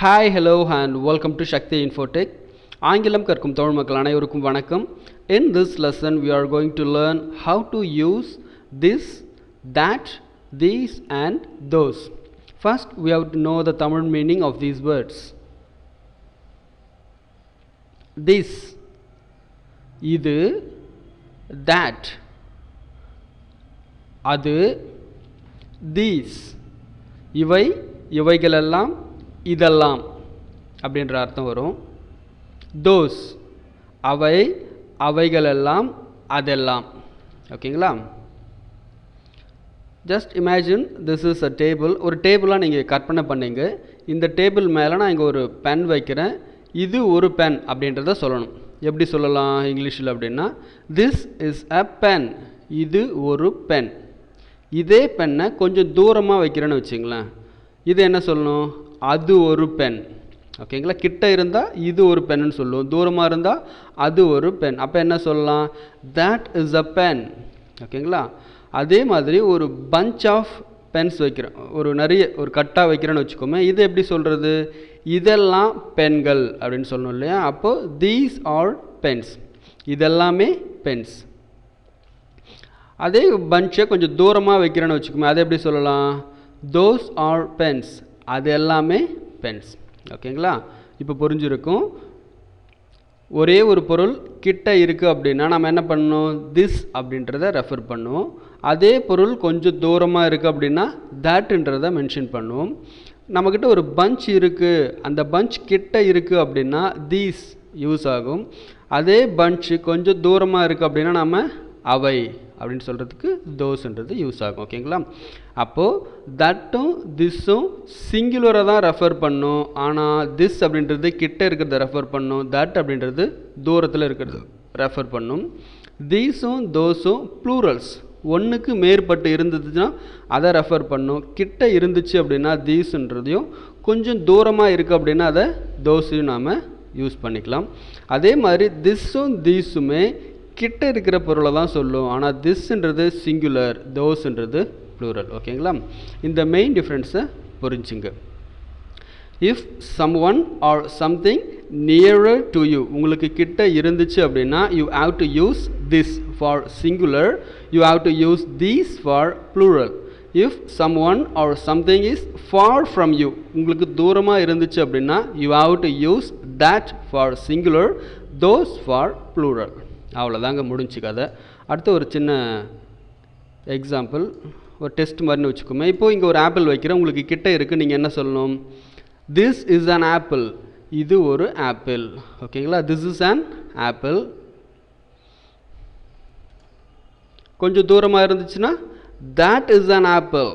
hi hello and welcome to Sakthi Infotech ஆங்கிலம் கற்கும் தமிழ் மக்கள் அனைவருக்கும் வணக்கம் in this lesson we are going to learn how to use this that these and those first we have to know the tamil meaning of these words this இது that அது these இவை இவைகளெல்லாம் இதெல்லாம் அப்படின்ற அர்த்தம் வரும். தோஸ் அவை அவைகளெல்லாம் அதெல்லாம். ஓகேங்களா? Just imagine this is a table ஒரு டேபிளாக நீங்கள் கற்பனை பண்ணீங்க. இந்த டேபிள் மேலே நான் இங்கே ஒரு பென் வைக்கிறேன். இது ஒரு பென் அப்படின்றத சொல்லணும். எப்படி சொல்லலாம் இங்கிலீஷில் அப்படின்னா திஸ் இஸ் அ பென் இது ஒரு பென் இதே பெண்ணை கொஞ்சம் தூரமாக வைக்கிறேன்னு வச்சுங்களேன். இது என்ன சொல்லணும்? அது ஒரு பென் ஓகேங்களா? கிட்ட இருந்தால் இது ஒரு பென்னு சொல்லுவோம். தூரமாக இருந்தால் அது ஒரு பென் அப்போ என்ன சொல்லலாம்? தேட் இஸ் அ பென் ஓகேங்களா? அதே மாதிரி ஒரு பஞ்ச் ஆஃப் பென்ஸ் வைக்கிறோம். ஒரு நிறைய ஒரு கட்டாக வைக்கிறேன்னு வச்சுக்கோமே இது எப்படி சொல்கிறது இதெல்லாம் பென்கள் அப்படின்னு சொல்லணும் இல்லையா? அப்போது தீஸ் ஆர் பென்ஸ் இதெல்லாமே பென்ஸ் அதே பஞ்சை கொஞ்சம் தூரமாக வைக்கிறேன்னு வச்சுக்கோமே அதை எப்படி சொல்லலாம்? தோஸ் ஆர் பென்ஸ் அது எல்லாமே பென்ஸ் ஓகேங்களா இப்போ புரிஞ்சிருக்கும். ஒரே ஒரு பொருள் கிட்ட இருக்குது அப்படின்னா நம்ம என்ன பண்ணணும்? திஸ் அப்படின்றத ரெஃபர் பண்ணுவோம். அதே பொருள் கொஞ்சம் தூரமாக இருக்குது அப்படின்னா தட்ன்றத மென்ஷன் பண்ணுவோம். நம்மக்கிட்ட ஒரு பஞ்ச் இருக்குது அந்த பஞ்ச் கிட்ட இருக்குது அப்படின்னா தீஸ் யூஸ் ஆகும். அதே பஞ்ச் கொஞ்சம் தூரமாக இருக்குது அப்படின்னா நம்ம அவை அப்படின்னு சொல்கிறதுக்கு தோஸ்ன்றது யூஸ் ஆகும் ஓகேங்களா அப்போது தட்டும் திஸ்ஸும் சிங்குலரை தான் ரெஃபர் பண்ணும். ஆனால் திஸ் அப்படின்றது கிட்ட இருக்கிறத ரெஃபர் பண்ணும். தட் அப்படின்றது தூரத்தில் இருக்கிறது ரெஃபர் பண்ணும். தீஸும் தோஸும் ப்ளூரல்ஸ் ஒன்றுக்கு மேற்பட்டு இருந்ததுன்னா அதை ரெஃபர் பண்ணும். கிட்ட இருந்துச்சு அப்படின்னா தீஸுன்றதையும் கொஞ்சம் தூரமாக இருக்குது அப்படின்னா அதை தோசையும் நாம் யூஸ் பண்ணிக்கலாம். அதே மாதிரி திஸ்ஸும் தீஸுமே கிட்ட இருக்கிற பொருளை தான் சொல்லும். ஆனால் திஸ்ன்றது சிங்குலர் தோஸ்ன்றது ப்ளூரல் ஓகேங்களா? இந்த மெயின் டிஃப்ரென்ஸை புரிஞ்சுங்க. If someone or something nearer to you உங்களுக்கு கிட்ட இருந்துச்சு அப்படின்னா you have to use this for singular you have to use these for plural if someone or something is far from you உங்களுக்கு தூரமாக இருந்துச்சு அப்படின்னா you have to use that for singular those for plural அவ்வளோதாங்க முடிஞ்சு கதை. அடுத்து ஒரு சின்ன எக்ஸாம்பிள் ஒரு டெஸ்ட் மாதிரின்னு வச்சுக்கோமே. இப்போது இங்கே ஒரு ஆப்பிள் வைக்கிறேன். உங்களுக்கு கிட்டே இருக்குது நீங்கள் என்ன சொல்லணும்? திஸ் இஸ் அன் ஆப்பிள் இது ஒரு ஆப்பிள் ஓகேங்களா திஸ் இஸ் அன் ஆப்பிள் கொஞ்சம் தூரமாக இருந்துச்சுன்னா தேட் இஸ் அன் ஆப்பிள்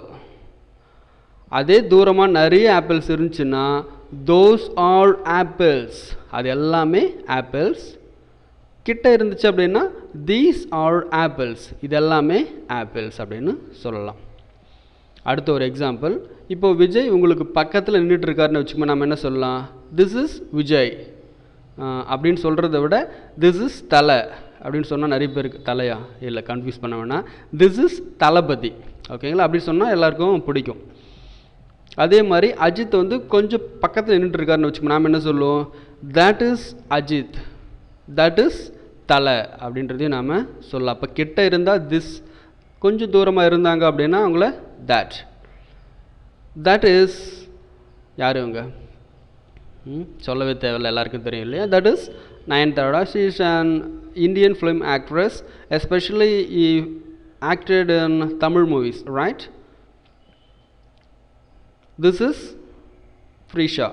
அதே தூரமாக நிறைய ஆப்பிள்ஸ் இருந்துச்சுன்னா தோஸ் ஆர் ஆப்பிள்ஸ் அது எல்லாமே ஆப்பிள்ஸ் கிட்ட இருந்துச்சு அப்படின்னா தீஸ் ஆர் ஆப்பிள்ஸ் இது எல்லாமே ஆப்பிள்ஸ் அப்படின்னு சொல்லலாம். அடுத்த ஒரு எக்ஸாம்பிள் இப்போ விஜய் உங்களுக்கு பக்கத்தில் நின்றுட்டு இருக்காருன்னு வச்சுக்கோ நம்ம என்ன சொல்லலாம்? திஸ் இஸ் விஜய் அப்படின்னு சொல்கிறத விட திஸ் இஸ் தலை அப்படின்னு சொன்னால் நிறைய பேருக்கு தலையா? இல்லை கன்ஃபியூஸ் பண்ண வேணாம். This is Thalapathy. ஓகேங்களா? அப்படி சொன்னால் எல்லாருக்கும் பிடிக்கும். அதே மாதிரி அஜித் வந்து கொஞ்சம் பக்கத்தில் நின்றுட்டு இருக்காருன்னு வச்சுக்கோங்க நாம் என்ன சொல்லுவோம்? That is Ajith that is Thala அப்படின்றதையும் நாம் சொல்லலாம். அப்போ கிட்ட இருந்தால் திஸ் கொஞ்சம் தூரமாக இருந்தாங்க அப்படின்னா அவங்கள தட் தட் இஸ் யார் இவங்க? ம் சொல்லவே தேவையில்ல. எல்லாருக்கும் தெரியும் இல்லையா? That is Nayanthara she is an Indian film actress especially acted in Tamil movies right this is Trisha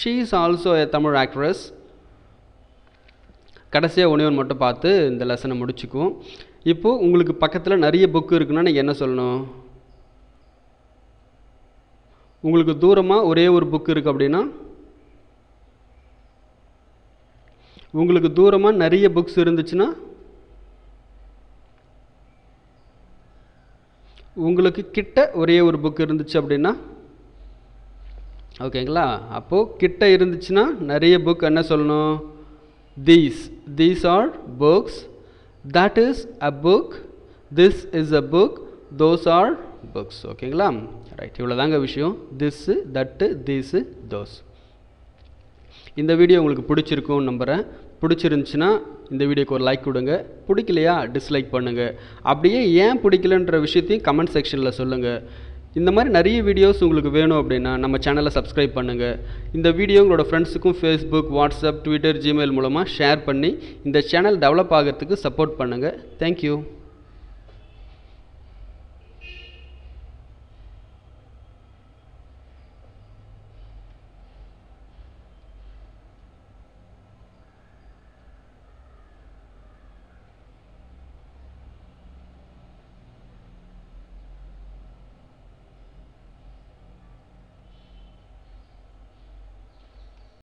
she is also a Tamil actress கடைசியாக ஒன்றே ஒன்று மட்டும் பார்த்து இந்த லெசனை முடிச்சுக்குவோம். இப்போது உங்களுக்கு பக்கத்தில் நிறைய புக்கு இருக்குன்னா நீங்கள் என்ன சொல்லணும்? உங்களுக்கு தூரமாக ஒரே ஒரு புக் இருக்குது அப்படின்னா? உங்களுக்கு தூரமாக நிறைய புக்ஸ் இருந்துச்சுன்னா? உங்களுக்கு கிட்ட ஒரே ஒரு புக் இருந்துச்சு அப்படின்னா? ஓகேங்களா அப்போது கிட்ட இருந்துச்சுன்னா நிறைய புக் என்ன சொல்லணும்? These these are books. That is a book. This is a book. Those are books. ஓகேங்களா ரைட் இவ்வளோதாங்க விஷயம். திஸ்ஸு தட்டு தீஸு தோஸ் இந்த வீடியோ உங்களுக்கு பிடிச்சிருக்கும்னு நம்புகிறேன் பிடிச்சிருந்துச்சுன்னா இந்த வீடியோக்கு ஒரு லைக் கொடுங்க. பிடிக்கலையா? டிஸ்லைக் பண்ணுங்கள் அப்படியே ஏன் பிடிக்கலன்ற விஷயத்தையும் கமெண்ட் செக்ஷனில் சொல்லுங்கள் இந்த மாதிரி நிறைய வீடியோஸ் உங்களுக்கு வேணும் அப்படின்னா நம்ம சேனலை சப்ஸ்கிரைப் பண்ணுங்கள் இந்த வீடியோ உங்களோட ஃப்ரெண்ட்ஸுக்கும் ஃபேஸ்புக் வாட்ஸ்அப் ட்விட்டர் ஜிமெயில் மூலமாக ஷேர் பண்ணி இந்த சேனல் டெவலப் ஆகிறதுக்கு சப்போர்ட் பண்ணுங்கள் தேங்க்யூ